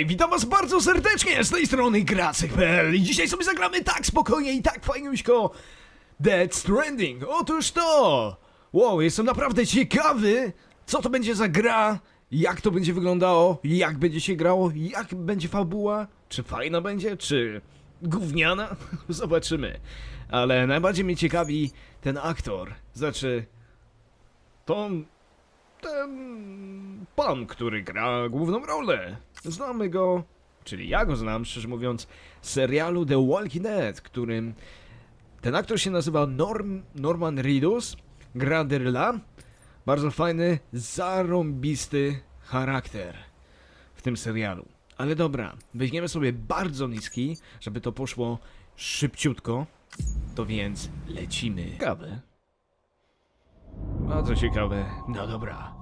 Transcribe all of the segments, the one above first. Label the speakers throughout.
Speaker 1: Okej, witam was bardzo serdecznie z tej strony Gracek.pl i dzisiaj sobie zagramy tak spokojnie i tak fajniuśko Dead Stranding. Otóż to! Wow, jestem naprawdę ciekawy, co to będzie za gra, jak to będzie wyglądało, jak będzie się grało, jak będzie fabuła, czy fajna będzie, czy gówniana? Zobaczymy. Ale najbardziej mnie ciekawi ten aktor, znaczy... Tom ten pan, który gra główną rolę. Znamy go, czyli ja go znam, szczerze mówiąc, z serialu The Walking Dead, którym ten aktor się nazywa Norm, Norman Reedus, gra Derla. Bardzo fajny, zarąbisty charakter w tym serialu. Ale dobra, weźmiemy sobie bardzo niski, żeby to poszło szybciutko. To więc lecimy. Ciekawe. Bardzo ciekawe. No dobra.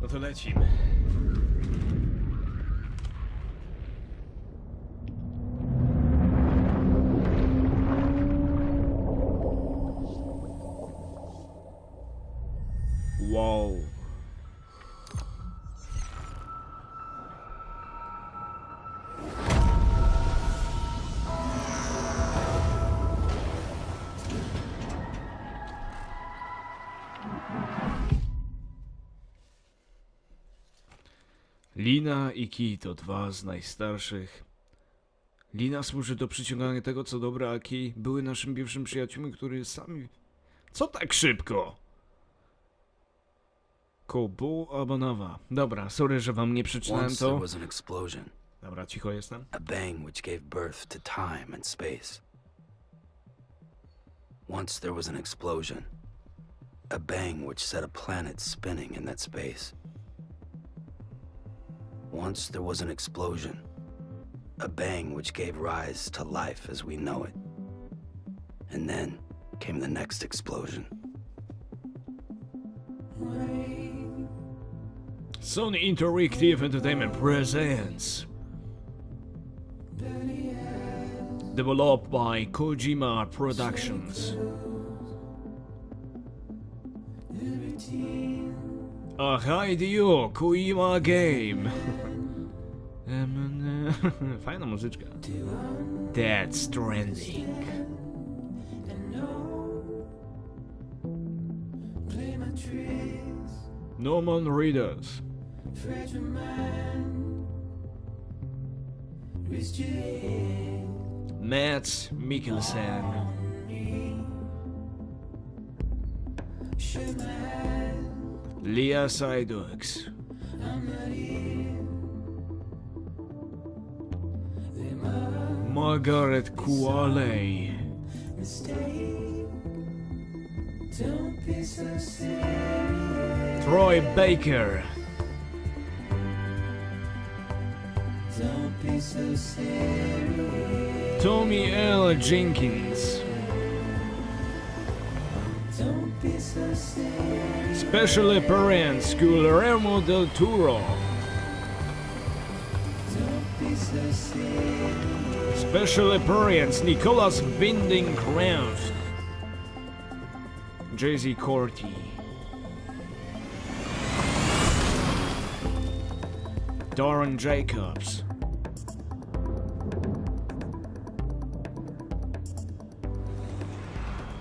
Speaker 1: No to lecimy. Lina i Kij to dwa z najstarszych. Lina służy do przyciągania tego, co dobre, a Kij były naszym pierwszym przyjaciółmi, który sami... Co tak szybko? Kobu albo nowa. Dobra, sorry, że wam nie przeczytałem
Speaker 2: Once there
Speaker 1: to.
Speaker 2: was an explosion,
Speaker 1: Dobra, cicho jestem.
Speaker 2: a bang which gave birth to time and space. Once there was an explosion, a bang which set a planet spinning in that space. Once there was an explosion, a bang which gave rise to life as we know it. And then came the next explosion.
Speaker 1: Sony Interactive Entertainment presents. Developed by Kojima Productions. A Hideo Kojima Game. Em, e, Fajna muzyczka. Dead Stranding. Norman Reedus. Matt Mikkelsen. Leah Seydoux. Margaret Qualley. Troy Baker. Tommy L. Jenkins. Special appearance Guillermo del Toro. Special appearance Nicholas Winding Kraft. Jay-Z Corti Darren Jacobs.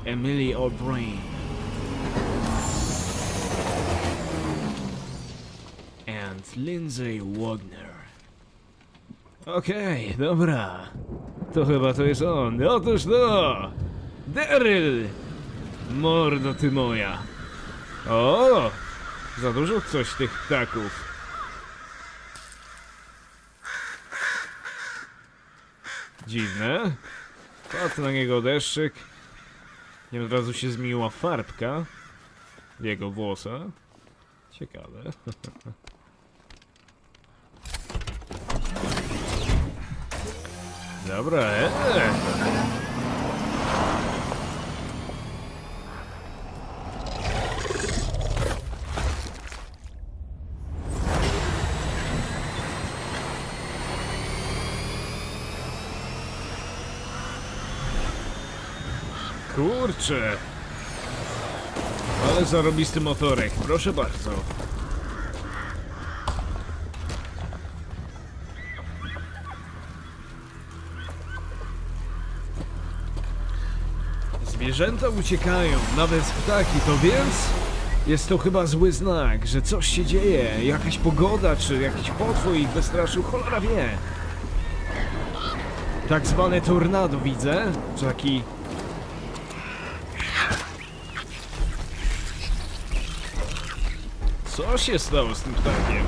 Speaker 1: Emily O'Brien. And Lindsay Wagner. Okej, dobra. To chyba to jest on. Otóż to! Daryl! Mordo ty moja. O! Za dużo coś tych ptaków. Dziwne. Patrz na niego deszczyk. Nie od razu się zmieniła farbka jego włosach. Ciekawe. Dobra, e. Kurczę. Ale zarobisty motorek, proszę bardzo. Zwierzęta uciekają, nawet ptaki, to więc jest to chyba zły znak, że coś się dzieje, jakaś pogoda, czy jakiś potwór ich wystraszył, cholera wie. Tak zwane tornado widzę, czy taki... Co się stało z tym ptakiem?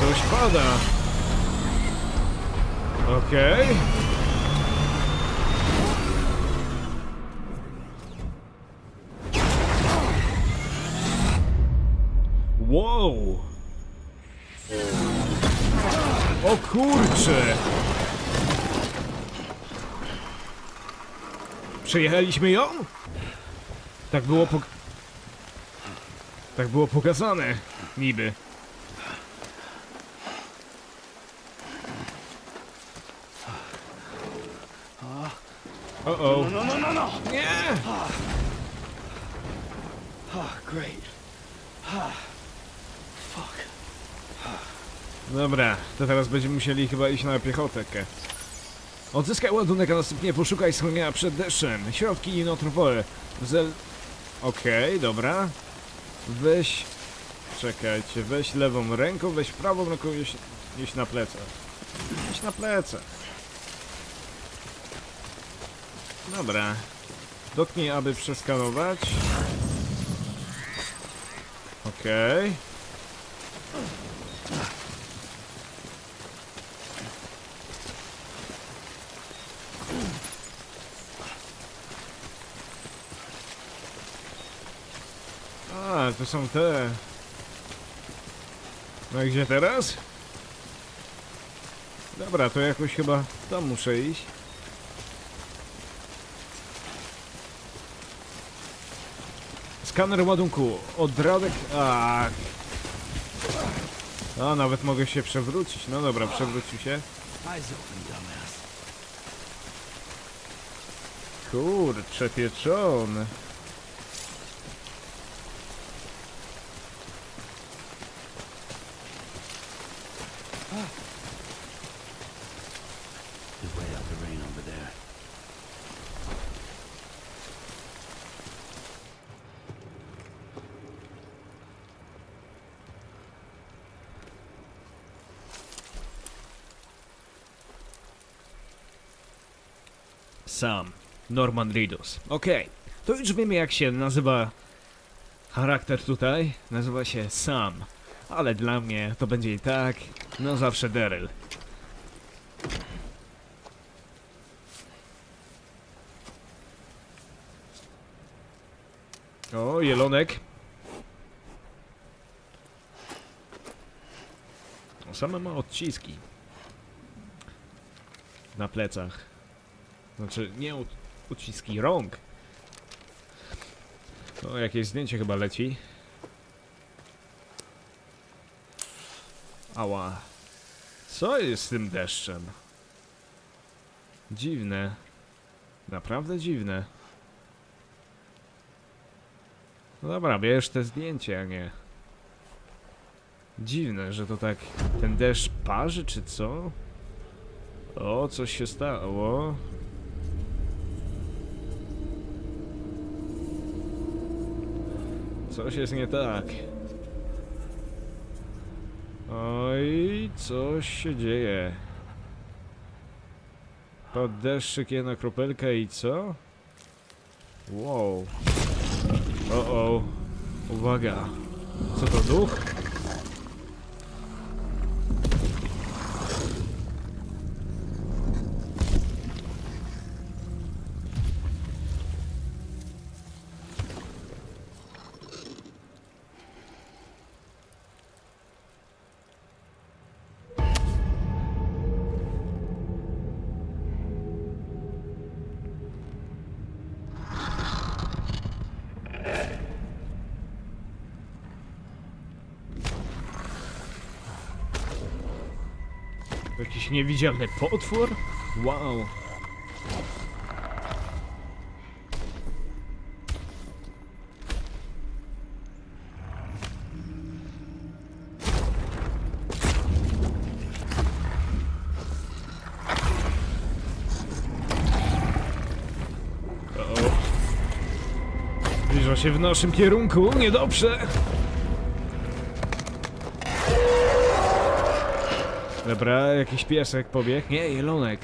Speaker 1: Coś pada. Okej. Wow. O kurcze. Przejechaliśmy ją? Tak było pok... Tak było pokazane, niby. O o.
Speaker 2: No, no, no, no!
Speaker 1: Nie!
Speaker 2: Oh, great. Fuck.
Speaker 1: Dobra, to teraz będziemy musieli chyba iść na piechotę. Odzyskaj ładunek, a następnie poszukaj schronienia przed deszczem. Środki inotropowe. Zel... Okej, dobra. Weź... Czekajcie, weź lewą ręką, weź prawą ręką, jeść, jeść na plecach. Jeść na plecach. Dobra. Dotknij, aby przeskanować. Okej. A, to są te. No i gdzie teraz? Dobra, to jakoś chyba tam muszę iść. Skaner ładunku. Odradek. A. A, nawet mogę się przewrócić. No dobra, przewrócił się. Kurcze pieczony. Norman Reedus. Okej. To już wiemy jak się nazywa charakter tutaj. Nazywa się Sam. Ale dla mnie to będzie i tak. No zawsze Daryl. O, jelonek. O, same ma odciski. Na plecach. Znaczy, nie u- uciski rąk. O, jakieś zdjęcie chyba leci. Ała. Co jest z tym deszczem? Dziwne. Naprawdę dziwne. No dobra, bierz te zdjęcie, a nie. Dziwne, że to tak ten deszcz parzy, czy co? O, coś się stało. Coś jest nie tak. Oj, coś się dzieje. Pod deszczyk jedna kropelka i co? Wow. O, o. Uwaga. Co to duch? Jakiś niewidzialny potwór? Wow. Zbliża się w naszym kierunku, niedobrze! Dobra, jakiś piesek pobiegł. Nie, jelonek.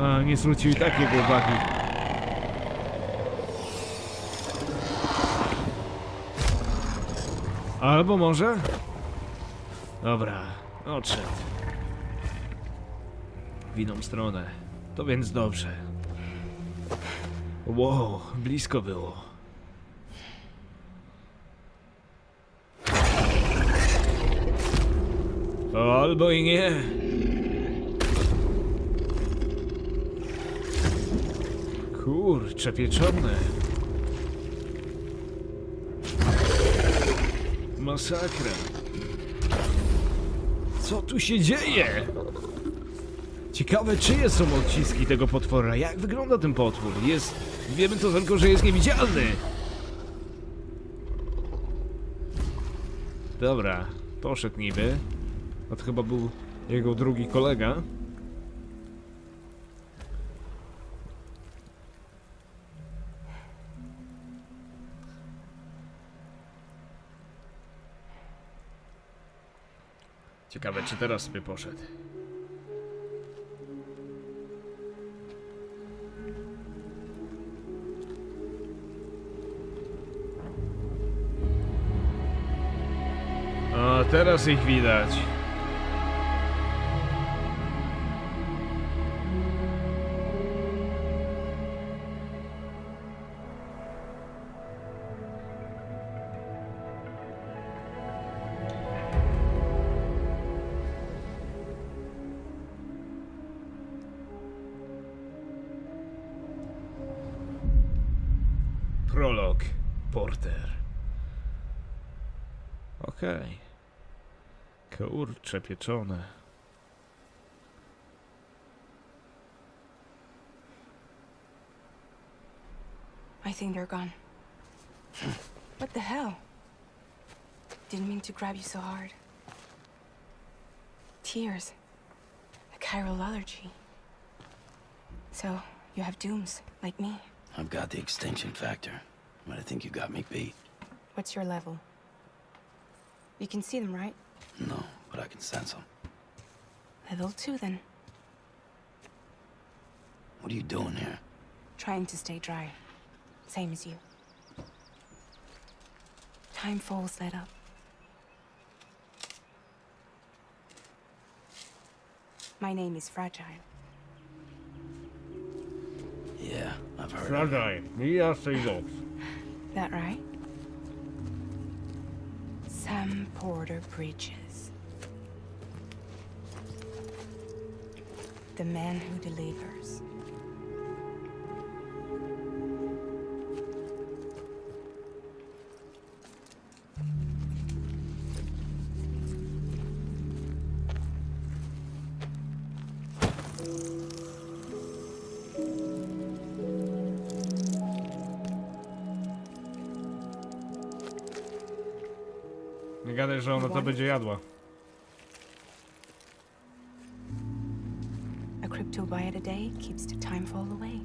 Speaker 1: A, nie zwrócił i tak uwagi. Albo może? Dobra, odszedł. W inną stronę. To więc dobrze. Wow, blisko było. Albo i nie. Kurcze pieczone. Masakra. Co tu się dzieje? Ciekawe, czyje są odciski tego potwora. Jak wygląda ten potwór? Jest... Wiemy to tylko, że jest niewidzialny. Dobra, poszedł niby. A to chyba był jego drugi kolega. Ciekawe, czy teraz sobie poszedł. O, teraz ich widać. Prolog. Porter. Okej. Kurcze pieczone.
Speaker 3: I think they're gone. what the hell? Didn't mean to grab you so hard. Tears. A chiral allergy. So, you have dooms, like me.
Speaker 2: I've got the extinction factor, but I think you got me beat.
Speaker 3: What's your level? You can see them, right?
Speaker 2: No, but I can sense them.
Speaker 3: Level two, then.
Speaker 2: What are you doing here?
Speaker 3: Trying to stay dry. Same as you. Time falls let up. My name is Fragile.
Speaker 2: Yeah, I've heard. of it.
Speaker 1: Zadaj, ja sejdą.
Speaker 3: That right? Sam Porter Bridges. The man who delivers.
Speaker 1: Że ona to będzie jadła.
Speaker 3: A cryptobite a day keeps the time fall away.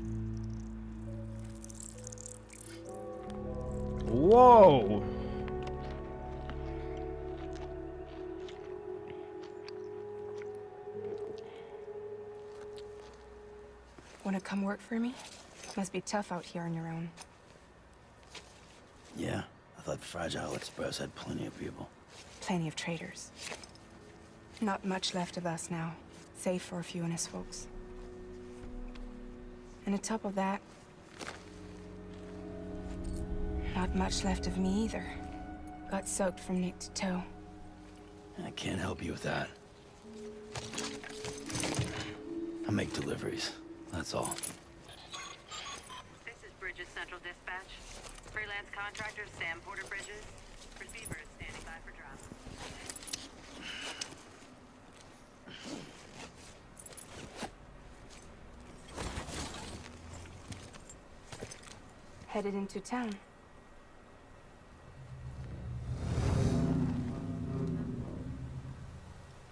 Speaker 1: Wow!
Speaker 3: Wanna come work for me? Must be tough out here on your own.
Speaker 2: Yeah, I thought Fragile Express had plenty of people.
Speaker 3: Plenty of traitors. Not much left of us now, save for a few honest folks. And on top of that, not much left of me either. Got soaked from neck to toe.
Speaker 2: I can't help you with that. I make deliveries. That's all.
Speaker 4: This is Bridges Central Dispatch. Freelance contractor Sam Porter Bridges. Receiver is standing by for drop.
Speaker 3: Headed into town.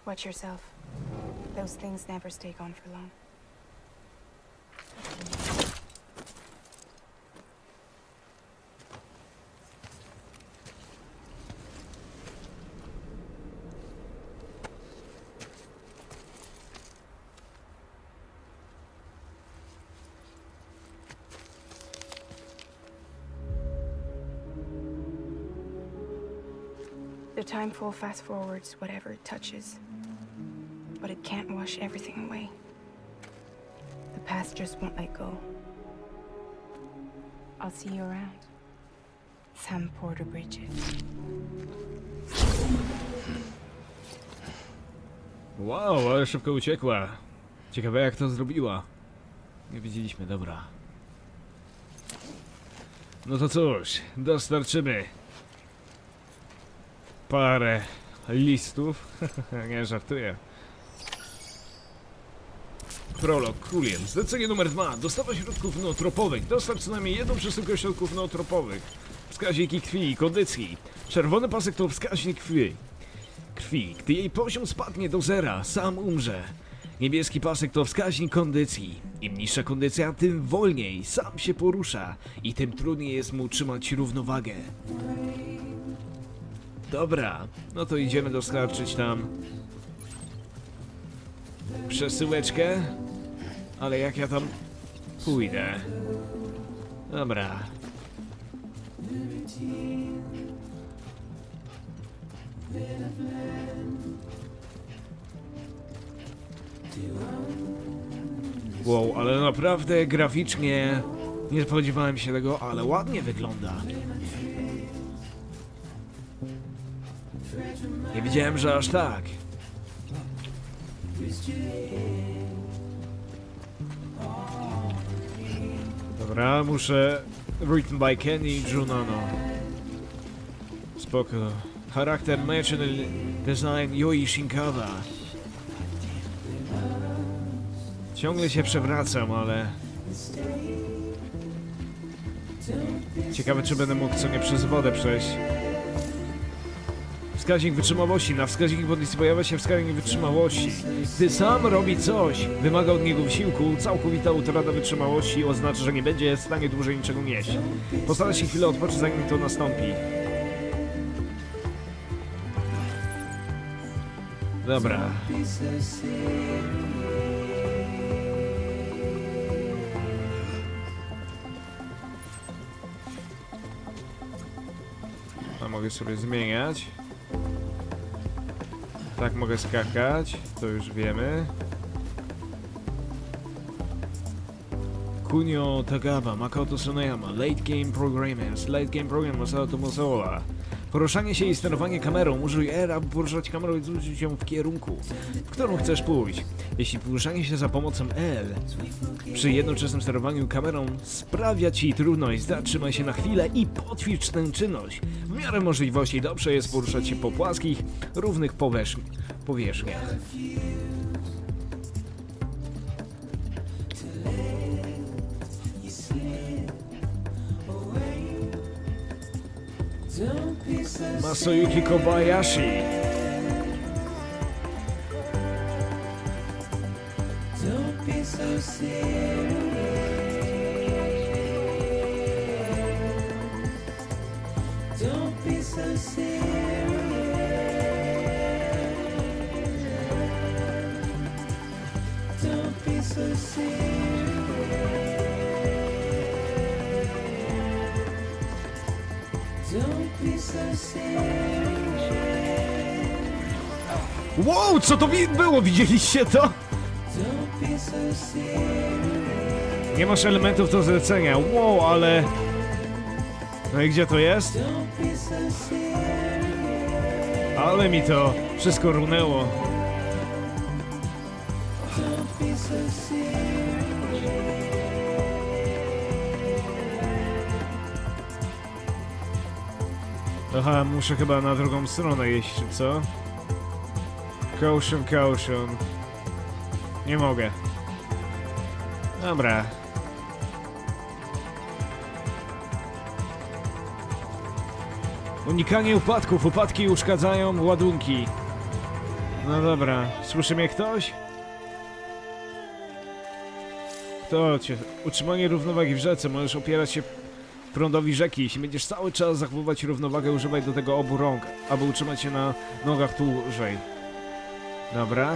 Speaker 3: Watch yourself. Those things never stay gone for long. The timefall fast forwards whatever it touches. But it can't wash everything away. The past just won't let go. I'll see you around. Sam Porter Bridges.
Speaker 1: Wow, ale szybko uciekła. Ciekawe jak to zrobiła. Nie wiedzieliśmy, dobra. No to cóż, dostarczymy parę listów. Nie żartuję. Prolog, Kulien. Zlecenie numer dwa. Dostawa środków nootropowych. Dostarcz co najmniej jedną przesyłkę środków nootropowych. Wskaźniki krwi i kondycji. Czerwony pasek to wskaźnik krwi krwi. Gdy jej poziom spadnie do zera, sam umrze. Niebieski pasek to wskaźnik kondycji. Im niższa kondycja, tym wolniej sam się porusza i tym trudniej jest mu utrzymać równowagę. Dobra, no to idziemy dostarczyć tam przesyłeczkę. Ale jak ja tam pójdę? Dobra. Wow, ale naprawdę graficznie nie spodziewałem się tego, ale ładnie wygląda. Nie wiedziałem, że aż tak. Dobra, muszę... Written by Kenny Junano. Spoko. Charakter National Design Yoi Shinkawa. Ciągle się przewracam, ale... Ciekawe, czy będę mógł co nie przez wodę przejść. Wskaźnik wytrzymałości. Na wskaźnik kondycji pojawia się wskaźnik wytrzymałości. Gdy sam robi coś, wymaga od niego wysiłku, całkowita utrata wytrzymałości oznacza, że nie będzie w stanie dłużej niczego nieść. Postara się chwilę odpocząć, zanim to nastąpi. Dobra. Mogę sobie zmieniać. Tak mogę skakać, to już wiemy. Kunio Tagawa, Makoto Soneyama, Late Game Programmers, Late Game Program Masato Mosola. Poruszanie się i sterowanie kamerą. Użyj R, aby poruszać kamerą i zwrócić ją w kierunku, w którym chcesz pójść. Jeśli poruszanie się za pomocą L przy jednoczesnym sterowaniu kamerą sprawia Ci trudność, zatrzymaj się na chwilę i potwicz tę czynność. W miarę możliwości dobrze jest poruszać się po płaskich, równych powierzchni powierzchniach. Masayuki Kobayashi. Don't be so serious. Wow, co to było? Widzieliście to? Nie masz elementów do zlecenia. Wow, ale... No i gdzie to jest? Ale mi to wszystko runęło. Aha, muszę chyba na drugą stronę jeść, czy co? Caution, caution. Nie mogę. Dobra. Unikanie upadków. Upadki uszkadzają ładunki. No dobra. Słyszy mnie ktoś? Kto cię? Utrzymanie równowagi w rzece. Możesz opierać się prądowi rzeki. Jeśli będziesz cały czas zachowywać równowagę, używaj do tego obu rąk, aby utrzymać się na nogach dłużej. Dobra.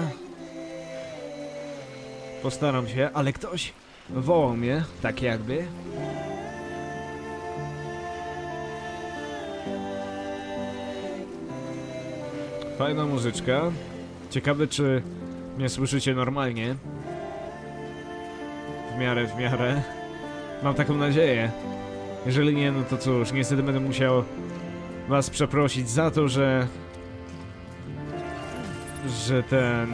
Speaker 1: Postaram się, ale ktoś wołał mnie, tak jakby. Fajna muzyczka. Ciekawe, czy mnie słyszycie normalnie. W miarę, w miarę. Mam taką nadzieję. Jeżeli nie, no to cóż, niestety będę musiał was przeprosić za to, że... że ten...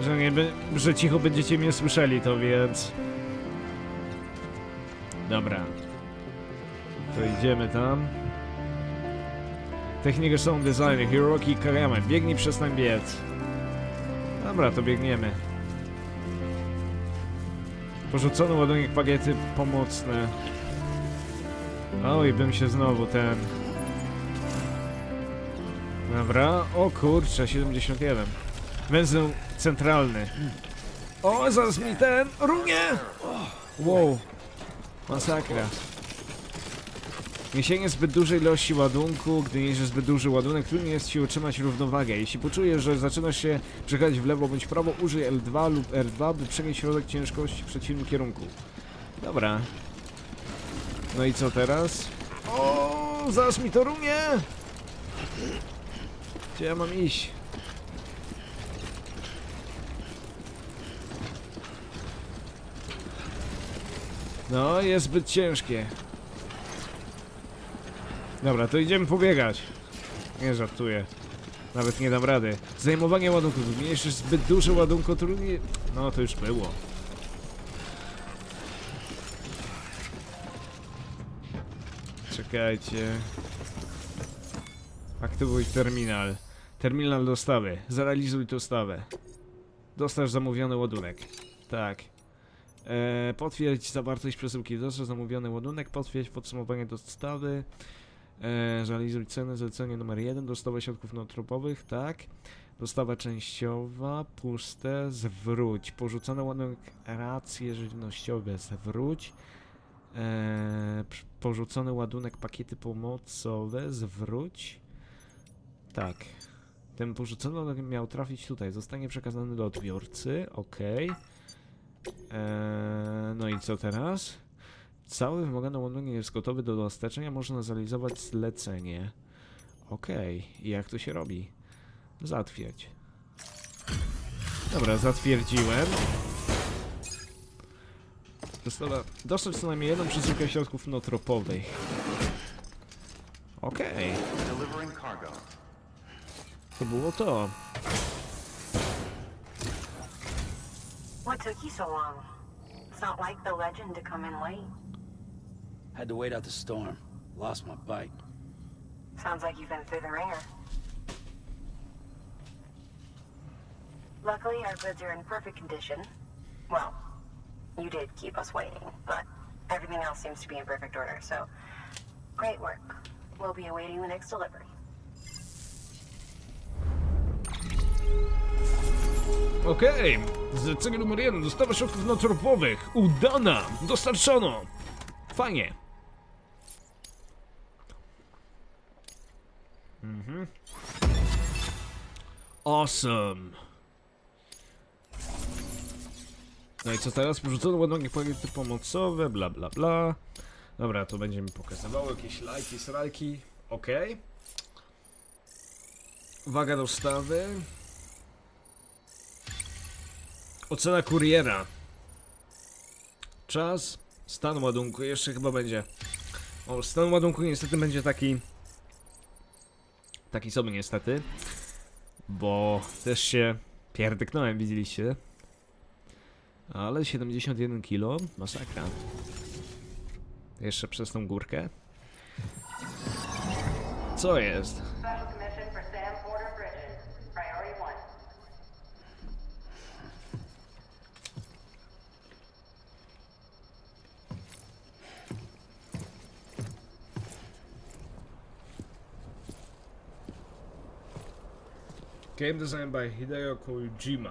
Speaker 1: że nie że cicho będziecie mnie słyszeli, to więc... Dobra. To idziemy tam. Technikę sound design, Hiroki Kagame. Biegnij, przestań biec. Dobra, to biegniemy. Porzucony ładunek bagiety pomocne. Oj, bym się znowu ten... Dobra, o kurczę, 71. Węzeł centralny. O, zaraz mi ten... Runie! Wow. Masakra. Niesienie zbyt dużej ilości ładunku, gdy niesie zbyt duży ładunek, trudniej jest ci utrzymać równowagę. Jeśli poczujesz, że zaczynasz się przechylać w lewo bądź prawo, użyj L2 lub R2, by przenieść środek ciężkości w przeciwnym kierunku. Dobra. No i co teraz? O, zaraz mi to rumie! Gdzie ja mam iść? No, jest zbyt ciężkie. Dobra, to idziemy pobiegać. Nie żartuję. Nawet nie dam rady. Zajmowanie ładunków. Zmniejszysz zbyt duże ładunko, trudniej... No, to już było. Czekajcie. Aktywuj terminal. Terminal dostawy. Zrealizuj dostawę. Dostarcz zamówiony ładunek. Tak. E, potwierdź zawartość przesyłki. Dostarcz zamówiony ładunek. Potwierdź podsumowanie dostawy. E, realizuj cenę, zlecenie numer 1, dostawa środków nootropowych, tak. Dostawa częściowa, puste, zwróć. Porzucony ładunek, racje żywnościowe, zwróć. E, porzucony ładunek, pakiety pomocowe, zwróć. Tak. Ten porzucony ładunek miał trafić tutaj. Zostanie przekazany do odbiorcy, ok. E, no i co teraz? Cały wymagany ładunek jest gotowy do dostarczenia, można zrealizować zlecenie. Okej, i jak to się robi? Zatwierdź. Dobra, zatwierdziłem. Dostawa, dostać co najmniej jedną przesyłkę środków nootropowych. Okej,
Speaker 5: cargo.
Speaker 1: to było to.
Speaker 6: What took you so long? It's not like the legend to come in late.
Speaker 2: Had to wait out the storm. Lost my bike.
Speaker 6: Sounds like you've been through the ringer. Luckily, our goods are in perfect condition. Well, you did keep us waiting, but everything else seems to be in perfect order, so great work. We'll be awaiting the next delivery.
Speaker 1: Okej, zlecenie numer jeden, dostawa środków nootropowych. Udana, dostarczono. Fajnie. Mhm. Awesome. No i co teraz? Porzucono ładunek pakiety pomocowe, bla bla bla. Dobra, to będziemy pokazywało jakieś lajki, srajki. Okej. Uwaga dostawy. Ocena kuriera. Czas. Stan ładunku. Jeszcze chyba będzie. O, stan ładunku niestety będzie taki. Taki sobie niestety. Bo też się pierdyknąłem, widzieliście. Ale 71 kilo. Masakra. Jeszcze przez tą górkę. Co jest? Game design by Hideo Kojima.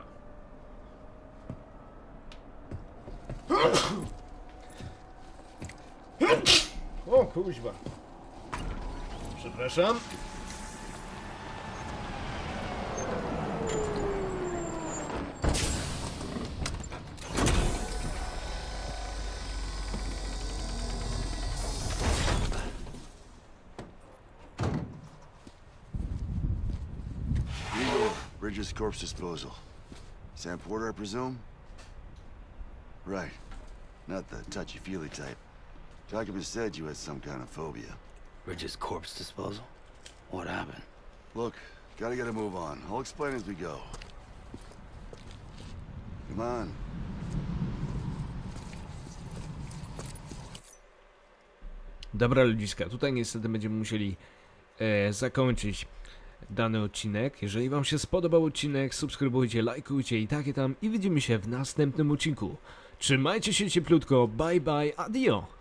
Speaker 1: O kuźba. Przepraszam.
Speaker 5: Bridges corpse disposal. Sam Porter, I presume? Right. Not the touchy-feely type. Document said you had some kind of phobia.
Speaker 2: Bridges' corpse disposal? What happened?
Speaker 5: Look, gotta get a move on. I'll explain as we go. Come on.
Speaker 1: Dobra ludziska, tutaj niestety będziemy musieli e, zakończyć dany odcinek. Jeżeli wam się spodobał odcinek, subskrybujcie, lajkujcie i takie tam i widzimy się w następnym odcinku. Trzymajcie się cieplutko, bye bye, adio!